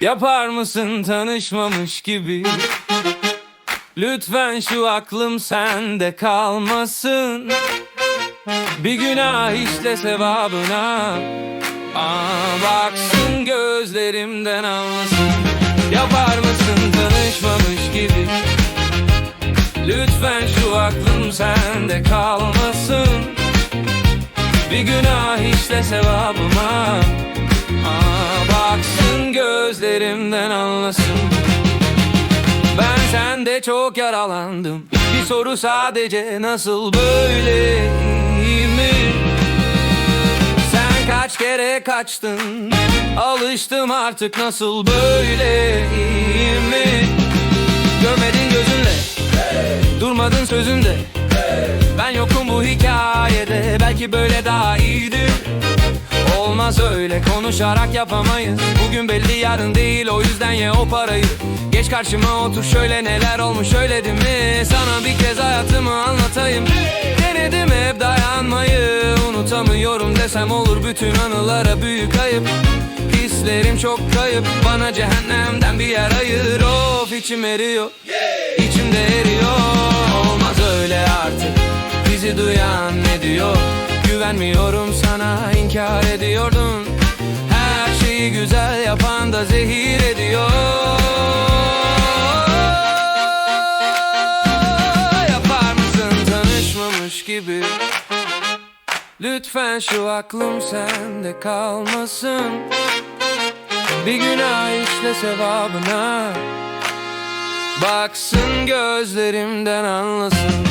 Yapar mısın tanışmamış gibi? Lütfen şu aklım sende kalmasın. Bir günah işle sevabına. Aa, baksın gözlerimden anlasın Yapar mısın tanışmamış gibi? Lütfen şu aklım sende kalmasın. Bir günah işle sevabıma gözlerimden anlasın. Ben sende çok yaralandım. Bir soru sadece nasıl böyle mi? Sen kaç kere kaçtın? Alıştım artık nasıl böyle mi? Görmedin gözünle. Durmadın sözünde. Ben yokum bu hikayede. Belki böyle daha iyidir Olmaz öyle konuşarak yapamayız. Bugün belli yarın değil. O yüzden ye o parayı. Geç karşıma otur şöyle. Neler olmuş öyle değil mi? Sana bir kez hayatımı anlatayım. Denedim hep dayanmayı. Unutamıyorum desem olur. Bütün anılara büyük ayıp. Hislerim çok kayıp. Bana cehennemden bir yer ayır. Of içim eriyor. İçimde eriyor Güvenmiyorum sana inkar ediyordun. Her şeyi güzel yapan da zehir ediyor. Yapar mısın tanışmamış gibi? Lütfen şu aklım sende kalmasın. Bir günah işle sevabına. Baksın gözlerimden anlasın.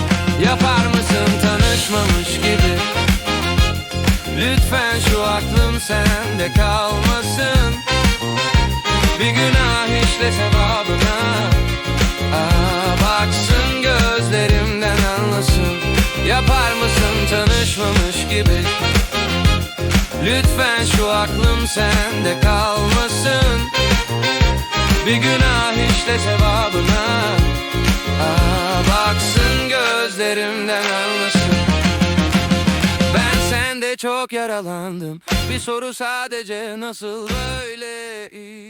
Yapar mısın tanışmamış gibi sende kalmasın. Bir günah işle sevabına. Aa, Baksın gözlerimden anlasın. Yapar mısın tanışmamış gibi? Lütfen şu aklım sende kalmasın. Bir günah işle sevabına. Aa, Baksın gözlerimden anlasın çok yaralandım. Bir soru sadece nasıl böyle? İyiyim